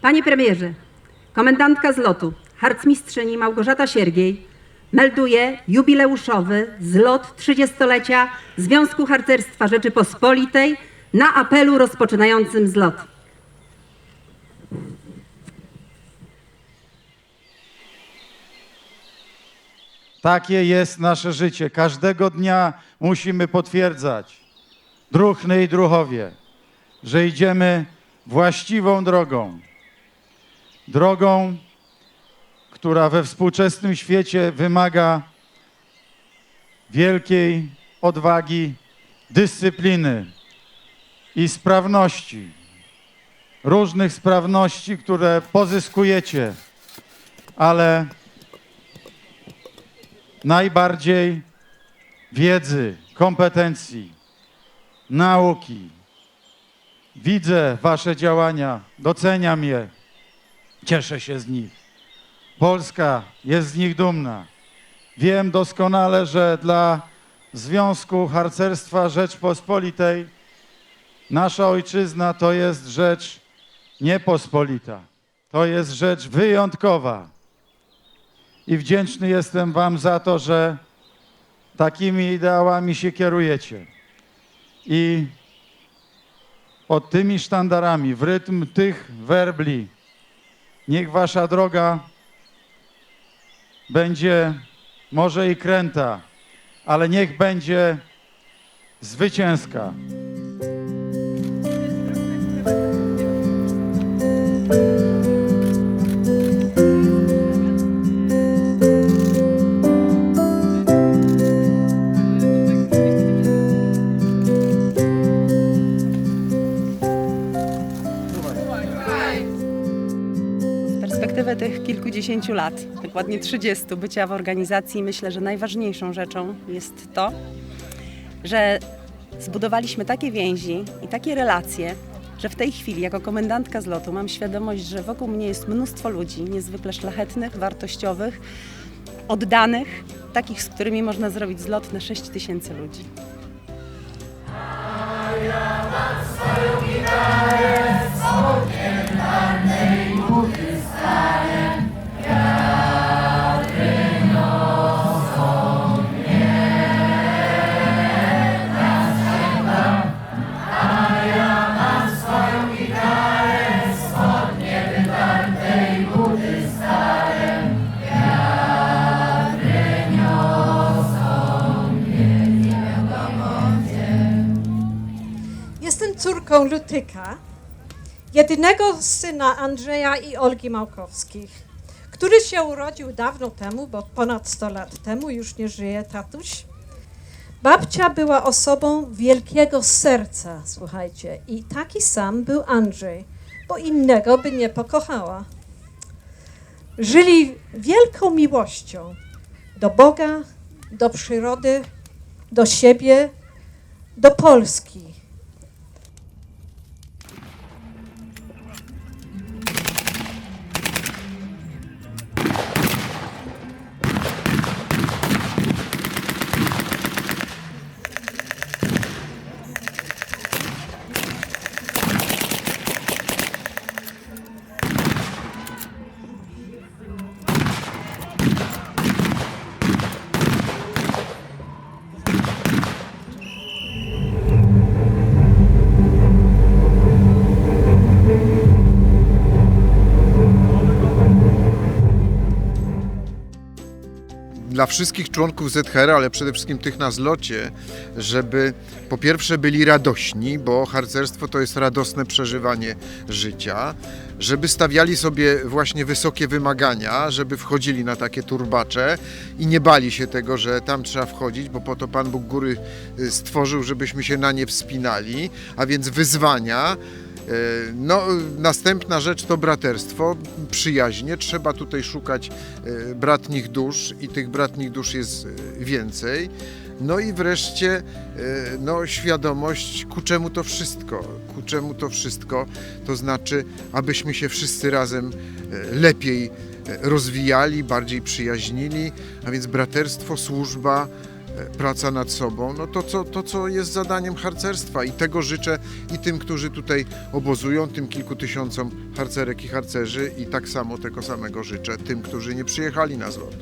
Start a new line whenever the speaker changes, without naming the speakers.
Panie premierze, komendantka z lotu, harcmistrzyni Małgorzata Siergiej melduje jubileuszowy zlot 30-lecia Związku Harcerstwa Rzeczypospolitej na apelu rozpoczynającym zlot.
Takie jest nasze życie. Każdego dnia musimy potwierdzać, druhny i druhowie, że idziemy właściwą drogą. Drogą, która we współczesnym świecie wymaga wielkiej odwagi, dyscypliny i sprawności. Różnych sprawności, które pozyskujecie, ale najbardziej wiedzy, kompetencji, nauki. Widzę Wasze działania, doceniam je, cieszę się z nich. Polska jest z nich dumna. Wiem doskonale, że dla Związku Harcerstwa Rzeczpospolitej nasza ojczyzna to jest rzecz niepospolita. To jest rzecz wyjątkowa i wdzięczny jestem Wam za to, że takimi ideałami się kierujecie. I pod tymi sztandarami, w rytm tych werbli, niech Wasza droga będzie może i kręta, ale niech będzie zwycięska.
Z perspektywy tych kilkudziesięciu lat, dokładnie 30 bycia w organizacji, myślę, że najważniejszą rzeczą jest to, że zbudowaliśmy takie więzi i takie relacje, że w tej chwili, jako komendantka z lotu, mam świadomość, że wokół mnie jest mnóstwo ludzi niezwykle szlachetnych, wartościowych, oddanych, takich, z którymi można zrobić zlot na 6 tysięcy ludzi.
Córką Lutyka, jedynego syna Andrzeja i Olgi Małkowskich, który się urodził dawno temu, bo ponad 100 lat temu, już nie żyje tatuś. Babcia była osobą wielkiego serca, słuchajcie, i taki sam był Andrzej, bo innego by nie pokochała. Żyli wielką miłością do Boga, do przyrody, do siebie, do Polski.
Wszystkich członków ZHR, ale przede wszystkim tych na zlocie, żeby po pierwsze byli radośni, bo harcerstwo to jest radosne przeżywanie życia, żeby stawiali sobie właśnie wysokie wymagania, żeby wchodzili na takie turbacze i nie bali się tego, że tam trzeba wchodzić, bo po to Pan Bóg góry y, stworzył, żebyśmy się na nie wspinali, a więc wyzwania. E, No, następna rzecz to braterstwo, przyjaźnie. Trzeba tutaj szukać e, bratnich dusz i tych bratnich dusz jest e, więcej. No i wreszcie no, świadomość, ku czemu to wszystko. Ku czemu to wszystko, to znaczy, abyśmy się wszyscy razem lepiej rozwijali, bardziej przyjaźnili, a więc braterstwo, służba, praca nad sobą, no to co, to co jest zadaniem harcerstwa i tego życzę i tym, którzy tutaj obozują, tym kilku tysiącom harcerek i harcerzy i tak samo tego samego życzę tym, którzy nie przyjechali na zlot.